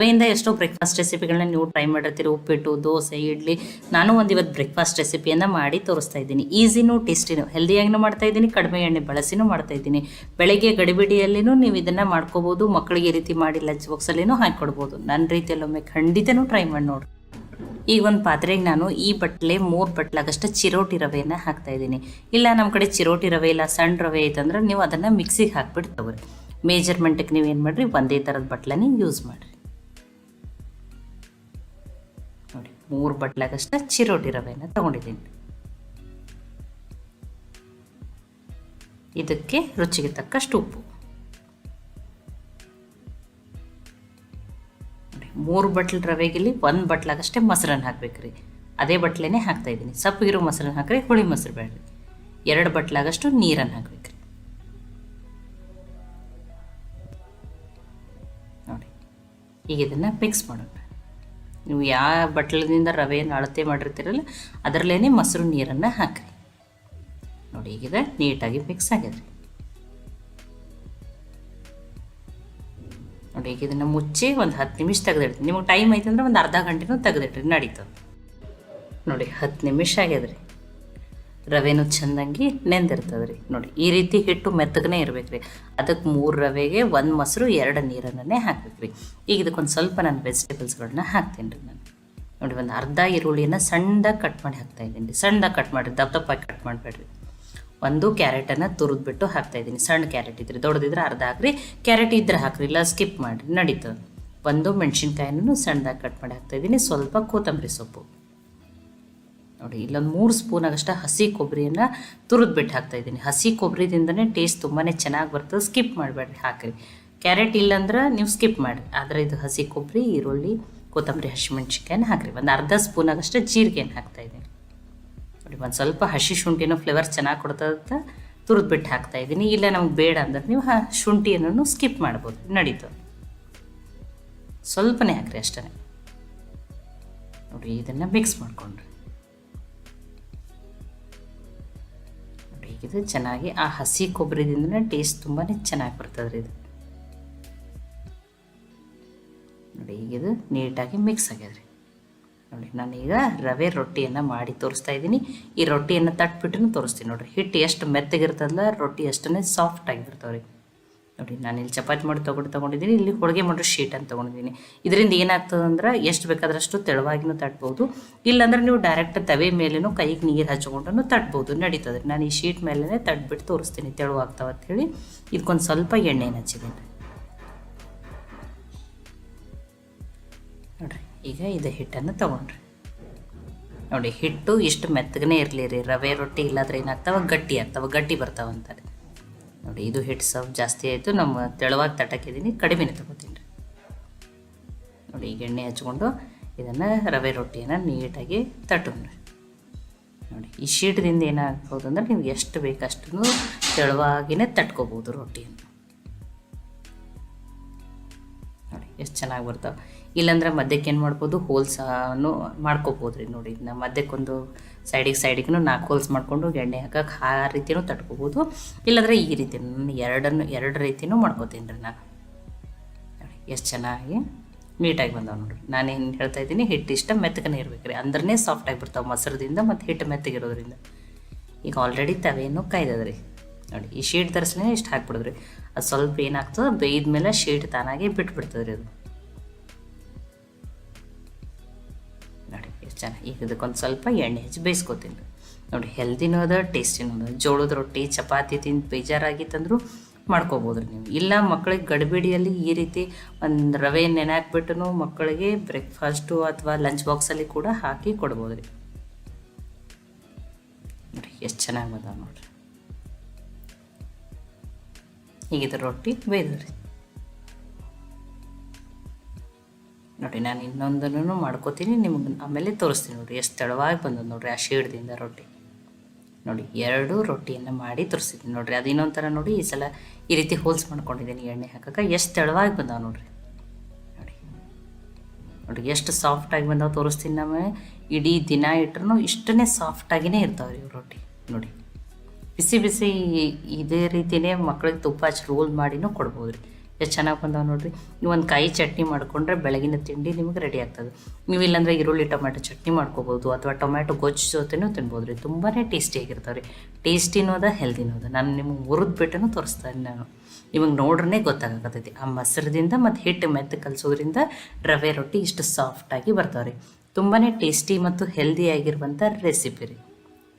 ರವೆಯಿಂದ ಎಷ್ಟೋ ಬ್ರೇಕ್ಫಾಸ್ಟ್ ರೆಸಿಪಿಗಳನ್ನ ನೀವು ಟ್ರೈ ಮಾಡಿರ್ತೀರಿ. ಉಪ್ಪಿಟ್ಟು, ದೋಸೆ, ಇಡ್ಲಿ. ನಾನು ಒಂದು ಇವತ್ತು ಬ್ರೇಕ್ಫಾಸ್ಟ್ ರೆಸಿಪಿಯನ್ನು ಮಾಡಿ ತೋರಿಸ್ತಾ ಇದ್ದೀನಿ. ಈಸಿನೂ ಟೇಸ್ಟಿನೂ ಹೆಲ್ದಿಯಾಗಿನೂ ಮಾಡ್ತಾ ಇದ್ದೀನಿ. ಕಡಿಮೆ ಎಣ್ಣೆ ಬಳಸಿನೂ ಮಾಡ್ತಾ ಇದ್ದೀನಿ. ಬೆಳಗ್ಗೆ ಗಡಿಬಿಡಿಯಲ್ಲಿನೂ ನೀವು ಇದನ್ನು ಮಾಡ್ಕೋಬೋದು. ಮಕ್ಕಳಿಗೆ ಈ ರೀತಿ ಮಾಡಿ ಲಂಚ್ ಬಾಕ್ಸಲ್ಲಿನೂ ಹಾಕಿಕೊಡ್ಬೋದು ನನ್ನ ರೀತಿಯಲ್ಲೊಮ್ಮೆ ಖಂಡಿತನೂ ಟ್ರೈ ಮಾಡಿ ನೋಡಿ. ಈಗ ಒಂದು ಪಾತ್ರೆಗೆ ನಾನು ಈ ಬಟ್ಲೆ, ಮೂರು ಬಟ್ಲಾಗಷ್ಟು ಚಿರೋಟಿ ರವೆಯನ್ನು ಹಾಕ್ತಾ ಇದ್ದೀನಿ. ಇಲ್ಲ ನಮ್ಮ ಕಡೆ ಚಿರೋಟಿ ರವೆ ಇಲ್ಲ ಸಣ್ಣ ರವೆ ಐತಂದ್ರೆ ನೀವು ಅದನ್ನು ಮಿಕ್ಸಿಗೆ ಹಾಕ್ಬಿಟ್ಟು ತಗೋರಿ ಮೇಜರ್ಮೆಂಟಿಗೆ ನೀವು ಏನು ಮಾಡಿರಿ? ಒಂದೇ ಥರದ ಬಟ್ಲನೇ ಯೂಸ್ ಮಾಡಿರಿ. ನೋಡಿ, ಮೂರು ಬಟ್ಲಾಗಷ್ಟು ಚಿರೋಟಿ ರವೆಯನ್ನು ತಗೊಂಡಿದ್ದೀನಿ. ಇದಕ್ಕೆ ರುಚಿಗೆ ತಕ್ಕಷ್ಟು ಉಪ್ಪು. ಮೂರು ಬಟ್ಲು ರವೆಗಿಲ್ಲಿ ಒಂದು ಬಟ್ಲಾಗಷ್ಟೇ ಮೊಸರನ್ನು ಹಾಕ್ಬೇಕ್ರಿ. ಅದೇ ಬಟ್ಲೇನೆ ಹಾಕ್ತಾ ಇದ್ದೀನಿ. ಸಪ್ಪಗಿರೋ ಮೊಸರನ್ನು ಹಾಕ್ರಿ ಹುಳಿ ಮೊಸರು ಬೇಡ್ರಿ. ಎರಡು ಬಟ್ಲಾಗಷ್ಟು ನೀರನ್ನು ಹಾಕ್ಬೇಕ್ರಿ. ನೋಡಿ, ಈಗ ಇದನ್ನು ಮಿಕ್ಸ್ ಮಾಡೋಣ. ನೀವು ಯಾವ ಬಟ್ಲದಿಂದ ರವೆಯನ್ನು ಅಳತೆ ಮಾಡಿರ್ತೀರಲ್ಲ ಅದರಲ್ಲೇ ಮೊಸರು ನೀರನ್ನು ಹಾಕಿರಿ. ನೋಡಿ ಈಗಿದೆ ನೀಟಾಗಿ ಮಿಕ್ಸ್ ಆಗ್ಯದ್ರಿ ನೋಡಿ, ಈಗ ಇದನ್ನು ಮುಚ್ಚಿ ಒಂದು ಹತ್ತು ನಿಮಿಷ ತೆಗೆದಿಡ್ತೀನಿ. ನಿಮಗೆ ಟೈಮ್ ಐತೆ ಅಂದ್ರೆ ಒಂದು ಅರ್ಧ ಗಂಟೆನೂ ತೆಗೆದಿಟ್ರಿ, ನಡೀತದೆ. ನೋಡಿ, ಹತ್ತು ನಿಮಿಷ ಆಗ್ಯದ್ರಿ ರವೆನೂ ಚೆಂದಂಗೆ ನೆಂದಿರ್ತದೆ ರೀ ನೋಡಿ, ಈ ರೀತಿ ಹಿಟ್ಟು ಮೆತ್ತಗನೇ ಇರ್ಬೇಕು ರೀ ಅದಕ್ಕೆ ಮೂರು ರವೆಗೆ ಒಂದು ಮೊಸರು, ಎರಡು ನೀರನ್ನೇ ಹಾಕ್ಬೇಕು ರೀ ಈಗ ಇದಕ್ಕೊಂದು ಸ್ವಲ್ಪ ನಾನು ವೆಜಿಟೇಬಲ್ಸ್ಗಳನ್ನ ಹಾಕ್ತೀನಿ ರೀ ನಾನು. ನೋಡಿ, ಒಂದು ಅರ್ಧ ಈರುಳ್ಳಿಯನ್ನು ಸಣ್ಣದಾಗಿ ಕಟ್ ಮಾಡಿ ಹಾಕ್ತಾ ಇದ್ದೀನಿ. ರೀ ಸಣ್ಣದಾಗಿ ಕಟ್ ಮಾಡಿರಿ ದಪ್ಪ ದಪ್ಪಾಗಿ ಕಟ್ ಮಾಡಬೇಡ್ರಿ. ಒಂದು ಕ್ಯಾರೆಟನ್ನು ತುರಿದ್ಬಿಟ್ಟು ಹಾಕ್ತಾ ಇದ್ದೀನಿ. ಸಣ್ಣ ಕ್ಯಾರೆಟ್ ಇದ್ರೆ ದೊಡ್ಡದಿದ್ರೆ ಅರ್ಧ ಹಾಕ್ರಿ. ಕ್ಯಾರೆಟ್ ಇದ್ರೆ ಹಾಕ್ರಿ, ಇಲ್ಲ ಸ್ಕಿಪ್ ಮಾಡಿರಿ, ನಡೀತದೆ. ಒಂದು ಮೆಣಸಿನ್ಕಾಯಿನೂ ಸಣ್ಣದಾಗಿ ಕಟ್ ಮಾಡಿ ಹಾಕ್ತಾ ಇದ್ದೀನಿ. ಸ್ವಲ್ಪ ಕೊತ್ತಂಬರಿ ಸೊಪ್ಪು. ನೋಡಿ, ಇಲ್ಲೊಂದು ಮೂರು ಸ್ಪೂನ್ ಆಗಷ್ಟ ಹಸಿ ಕೊಬ್ಬರಿಯನ್ನು ತುರಿದ್ಬಿಟ್ಟು ಹಾಕ್ತಾ ಇದ್ದೀನಿ. ಹಸಿ ಕೊಬ್ಬರಿದಿಂದನೇ ಟೇಸ್ಟ್ ತುಂಬಾ ಚೆನ್ನಾಗಿ ಬರ್ತದೆ. ಸ್ಕಿಪ್ ಮಾಡಬೇಡ್ರಿ, ಹಾಕಿರಿ. ಕ್ಯಾರೆಟ್ ಇಲ್ಲಾಂದ್ರೆ ನೀವು ಸ್ಕಿಪ್ ಮಾಡಿರಿ. ಆದರೆ ಇದು ಹಸಿ ಕೊಬ್ಬರಿ ಈರುಳ್ಳಿ, ಕೊತ್ತಂಬರಿ ಹಸಿಮೆಣ್ಸಿಕಾಯನ್ನು ಹಾಕಿರಿ. ಒಂದು ಅರ್ಧ ಸ್ಪೂನಾಗಷ್ಟು ಜೀರಿಗೆಯನ್ನು ಜೀರಿಗೆನ ಹಾಕ್ತಾ ಇದ್ದೀನಿ. ನೋಡಿ, ಒಂದು ಸ್ವಲ್ಪ ಹಸಿ ಶುಂಠಿನೂ ಫ್ಲೇವರ್ ಚೆನ್ನಾಗಿ ಕೊಡ್ತದಂತ ತುರಿದ್ಬಿಟ್ಟು ಹಾಕ್ತಾ ಇದ್ದೀನಿ. ಇಲ್ಲ ನಮ್ಗೆ ಬೇಡ ಅಂದ್ರೆ ನೀವು ಹಾ, ಶುಂಠಿಯನ್ನು ಸ್ಕಿಪ್ ಮಾಡ್ಬೋದು. ನಡೀತು. ಸ್ವಲ್ಪನೇ ಹಾಕ್ರಿ ಅಷ್ಟೇ. ನೋಡಿ, ಇದನ್ನು ಮಿಕ್ಸ್ ಮಾಡ್ಕೊಂಡ್ರಿ. ಇದು ಚೆನ್ನಾಗಿ ಆ ಹಸಿ ಕೊಬ್ಬರಿದಿಂದನೇ ಟೇಸ್ಟ್ ತುಂಬಾ ಚೆನ್ನಾಗಿ ಬರ್ತದೆ ಇದು. ನೋಡಿ ಈಗ ಇದು ನೀಟಾಗಿ ಮಿಕ್ಸ್ ಆಗ್ಯದ್ರಿ. ನೋಡಿ, ನಾನೀಗ ರವೆ ರೊಟ್ಟಿಯನ್ನು ಮಾಡಿ ತೋರಿಸ್ತಾ ಇದ್ದೀನಿ. ಈ ರೊಟ್ಟಿಯನ್ನು ತಟ್ಬಿಟ್ಟು ತೋರಿಸ್ತೀನಿ ನೋಡಿರಿ. ಹಿಟ್ಟು ಎಷ್ಟು ಮೆತ್ತಗಿರ್ತದಲ್ಲ, ರೊಟ್ಟಿ ಅಷ್ಟೇ ಸಾಫ್ಟ್ ಆಗಿರ್ತಾವೆ ರೀ ನೋಡಿ, ನಾನು ಇಲ್ಲಿ ಚಪಾತಿ ಮಾಡಿ ತೊಗೊಂಡು ತೊಗೊಂಡಿದ್ದೀನಿ, ಇಲ್ಲಿ ಹೋಳಿಗೆ ಮಾಡೋ ಶೀಟ್ ಅಂತ ತೊಗೊಂಡಿದ್ದೀನಿ. ಇದರಿಂದ ಏನಾಗ್ತದೆ ಅಂದ್ರೆ, ಎಷ್ಟು ಬೇಕಾದ್ರಷ್ಟು ತೆಳುವಾಗಿನೂ ತಟ್ಬೋದು. ಇಲ್ಲಾಂದ್ರೆ ನೀವು ಡೈರೆಕ್ಟ್ ತವೆ ಮೇಲೇನೂ ಕೈಗೆ ನೀರು ಹಚ್ಚಿಕೊಂಡು ತಟ್ಬೋದು, ನಡೀತದೆ. ನಾನು ಈ ಶೀಟ್ ಮೇಲೇ ತಟ್ಬಿಟ್ಟು ತೋರಿಸ್ತೀನಿ, ತೆಳುವಾಗ್ತಾವೆ ಅಂಥೇಳಿ ಇದಕ್ಕೊಂದು ಸ್ವಲ್ಪ ಎಣ್ಣೆನ ಹಚ್ಚಿದ್ದೀನಿ. ನೋಡ್ರಿ, ಈಗ ಇದು ಹಿಟ್ಟನ್ನು ತೊಗೊಂಡ್ರಿ. ನೋಡಿ, ಹಿಟ್ಟು ಇಷ್ಟು ಮೆತ್ತಗನೇ ಇರಲಿ ರೀ, ರವೆ, ರೊಟ್ಟಿ ಇಲ್ಲಾದ್ರೆ ಏನಾಗ್ತಾವ? ಗಟ್ಟಿ ಆಗ್ತಾವ, ಗಟ್ಟಿ ಬರ್ತಾವ ಇದು ಹಿಟ್ಟು ಸ್ವಲ್ಪ ಜಾಸ್ತಿ ಆಯಿತು. ನಮ್ಮ ತೆಳುವಾಗಿ ತಟ್ಟಕ್ಕಿದ್ದೀನಿ. ಕಡಿಮೆನೇ ತೊಗೋತೀನಿ ರೀ. ನೋಡಿ, ಈಗ ಎಣ್ಣೆ ಹಚ್ಕೊಂಡು ಇದನ್ನು ರವೆ ರೊಟ್ಟಿಯನ್ನು ನೀಟಾಗಿ ತಟ್ಟೋಣ ನೋಡಿ, ಈ ಶೀಟದಿಂದ ಏನಾಗ್ಬೋದು ಅಂದ್ರೆ ನೀವು ಎಷ್ಟು ಬೇಕಷ್ಟು ತೆಳುವಾಗಿನೇ ತಟ್ಕೋಬೋದು ರೊಟ್ಟಿಯನ್ನು. ನೋಡಿ, ಎಷ್ಟು ಚೆನ್ನಾಗಿ ಬರ್ತಾವೆ. ಇಲ್ಲಾಂದ್ರೆ ಮಧ್ಯಕ್ಕೆ ಏನು ಮಾಡ್ಬೋದು ಹೋಲ್ಸನ್ನು ಮಾಡ್ಕೋಬೋದು ರೀ ನೋಡಿ. ಇದನ್ನ ಮಧ್ಯಕ್ಕೊಂದು ಸೈಡಿಗೆ ಸೈಡಿಗೂ ನಾಲ್ಕು ಹೋಲ್ಸ್ ಮಾಡಿಕೊಂಡು ಎಣ್ಣೆ ಹಾಕಕ್ಕೆ ಆ ರೀತಿಯೂ ತಟ್ಕೋಬೋದು. ಇಲ್ಲಾಂದ್ರೆ ಈ ರೀತಿ ನಾನು ಎರಡನ್ನು, ಎರಡು ರೀತಿಯೂ ಮಾಡ್ಕೋತೀನಿ ರೀ ನಾನು ಎಷ್ಟು ಚೆನ್ನಾಗಿ ನೀಟಾಗಿ ಬಂದಾವೆ ನೋಡಿರಿ. ನಾನೇನು ಹೇಳ್ತಾ ಇದ್ದೀನಿ, ಹಿಟ್ಟು ಇಷ್ಟ ಮೆತ್ತಗನೇ ಇರ್ಬೇಕು ರೀ. ಅಂದ್ರೆ ಸಾಫ್ಟಾಗಿ ಬರ್ತಾವೆ ಮೊಸರದಿಂದ ಮತ್ತು ಹಿಟ್ಟು ಮೆತ್ತಗಿರೋದ್ರಿಂದ. ಈಗ ಆಲ್ರೆಡಿ ತವೇನು ಕಾಯ್ದದ ರೀ ನೋಡಿ, ಈ ಶೀಟ್ ತರಿಸ್ಲೇ ಇಷ್ಟು ಹಾಕ್ಬಿಡಿದ್ರಿ. ಅದು ಸ್ವಲ್ಪ ಏನಾಗ್ತದೆ ಬೇಯ್ದ ಮೇಲೆ ಶೀಟ್ ತಾನಾಗೆ ಬಿಟ್ಬಿಡ್ತದೆ ರೀ ಅದು. ಚೆನ್ನಾಗಿ ಈಗ ಇದಕ್ಕೊಂದು ಸ್ವಲ್ಪ ಎಣ್ಣೆ ಹಚ್ಚಿ ಬೇಯಿಸ್ಕೊತೀನಿ. ನೋಡಿ ಹೆಲ್ದಿನೂ ಅದ ಟೇಸ್ಟಿನೂ ಅದ ಜೋಳದ ರೊಟ್ಟಿ, ಚಪಾತಿ ತಿಂದು ಬೇಜಾರಾಗಿತ್ತಂದ್ರೂ ಮಾಡ್ಕೋಬೋದು ರೀ ನೀವು. ಇಲ್ಲ ಮಕ್ಕಳಿಗೆ ಗಡಿಬಿಡಿಯಲ್ಲಿ ಈ ರೀತಿ ಒಂದು ರವೆ ನೆನೆ ಮಕ್ಕಳಿಗೆ ಬ್ರೇಕ್ಫಾಸ್ಟು ಅಥವಾ ಲಂಚ್ ಬಾಕ್ಸಲ್ಲಿ ಕೂಡ ಹಾಕಿ ಕೊಡ್ಬೋದು ರೀ. ನೋಡಿ ಎಷ್ಟು ಚೆನ್ನಾಗಿ ಬಂದಾವ ನೋಡ್ರಿ. ಈಗ ರೊಟ್ಟಿ ಬೇಯ್ದು ನೋಡಿ, ನಾನು ಇನ್ನೊಂದನ್ನು ಮಾಡ್ಕೋತೀನಿ, ನಿಮ್ಗೆ ಆಮೇಲೆ ತೋರಿಸ್ತೀನಿ ನೋಡಿ. ಎಷ್ಟು ತಡವಾಗಿ ಬಂದದ್ದು ನೋಡಿರಿ, ಆ ಶೇಡ್ದಿಂದ ರೊಟ್ಟಿ. ನೋಡಿ, ಎರಡು ರೊಟ್ಟಿಯನ್ನು ಮಾಡಿ ತೋರಿಸಿದ್ದೀನಿ ನೋಡಿರಿ. ಅದು ಇನ್ನೊಂದು ಥರ ನೋಡಿ, ಈ ಸಲ ಈ ರೀತಿ ಹೋಲ್ಸ್ ಮಾಡ್ಕೊಂಡಿದ್ದೀನಿ ಎಣ್ಣೆ ಹಾಕಕ್ಕೆ ಎಷ್ಟು ತೆಳವಾಗಿ ಬಂದಾವೆ ನೋಡಿರಿ. ನೋಡಿ. ನೋಡಿ, ಎಷ್ಟು ಸಾಫ್ಟಾಗಿ ಬಂದಾವೆ ತೋರಿಸ್ತೀನಿ ನಮ್ಮ ಇಡೀ ದಿನ ಇಟ್ರೂ ಇಷ್ಟೇ ಸಾಫ್ಟಾಗಿಯೇ ಇರ್ತಾವೆ ರೀ ರೊಟ್ಟಿ. ನೋಡಿ. ಬಿಸಿ ಬಿಸಿ ಇದೇ ರೀತಿಯೇ ಮಕ್ಳಿಗೆ ತುಪ್ಪ ಹಚ್ಚಿ ರೋಲ್ ಮಾಡಿನೂ ಕೊಡ್ಬೋದು ರೀ ಎಷ್ಟು ಚೆನ್ನಾಗಿ ಬಂದಾವೆ ನೋಡಿರಿ. ನೀವು ಒಂದು ಕಾಯಿ ಚಟ್ನಿ ಮಾಡಿಕೊಂಡ್ರೆ ಬೆಳಗಿನ ತಿಂಡಿ ನಿಮಗೆ ರೆಡಿ ಆಗ್ತದೆ. ನೀವು ಇಲ್ಲಾಂದರೆ ಈರುಳ್ಳಿ ಟೊಮೆಟೊ ಚಟ್ನಿ ಮಾಡ್ಕೋಬೋದು, ಅಥವಾ ಟೊಮ್ಯಾಟೊ ಗೊಜ್ಜು ಜೊತೆನೂ ತಿನ್ಬೋದು ರೀ. ತುಂಬಾ ಟೇಸ್ಟಿಯಾಗಿರ್ತಾವೆ ರೀ. ಟೇಸ್ಟಿನೂ ಅದ ಹೆಲ್ದಿನೂ ಅದ. ನಾನು ನಿಮಗೆ ಹುರಿದು ಬಿಟ್ಟನು ತೋರಿಸ್ತಾನೆ ನಾನು. ನಿಮಗೆ ನೋಡ್ರೇ ಗೊತ್ತಾಗತ್ತೈತಿ ಆ ಮೊಸರದಿಂದ ಮತ್ತು ಹಿಟ್ಟು ಮೆತ್ತ ಕಲಿಸೋದ್ರಿಂದ ರವೆ ರೊಟ್ಟಿ ಇಷ್ಟು ಸಾಫ್ಟಾಗಿ ಬರ್ತಾವೆ ರೀ. ತುಂಬಾ ಟೇಸ್ಟಿ ಮತ್ತು ಹೆಲ್ದಿಯಾಗಿರುವಂಥ ರೆಸಿಪಿ ರೀ.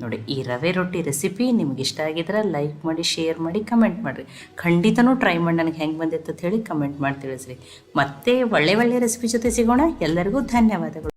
ನೋಡಿ, ಈ ರವೆ ರೊಟ್ಟಿ ರೆಸಿಪಿ ನಿಮ್ಗೆ ಇಷ್ಟ ಆಗಿದ್ರೆ ಲೈಕ್ ಮಾಡಿ ಶೇರ್ ಮಾಡಿ ಕಮೆಂಟ್ ಮಾಡಿರಿ. ಖಂಡಿತನೂ ಟ್ರೈ ಮಾಡಿ ನನಗೆ ಹೆಂಗೆ ಬಂದಿತ್ತು ಅಂತ ಹೇಳಿ ಕಮೆಂಟ್ ಮಾಡಿ ತಿಳಿಸ್ರಿ. ಮತ್ತೆ ಒಳ್ಳೆ ಒಳ್ಳೆ ರೆಸಿಪಿ ಜೊತೆ ಸಿಗೋಣ. ಎಲ್ಲರಿಗೂ ಧನ್ಯವಾದಗಳು.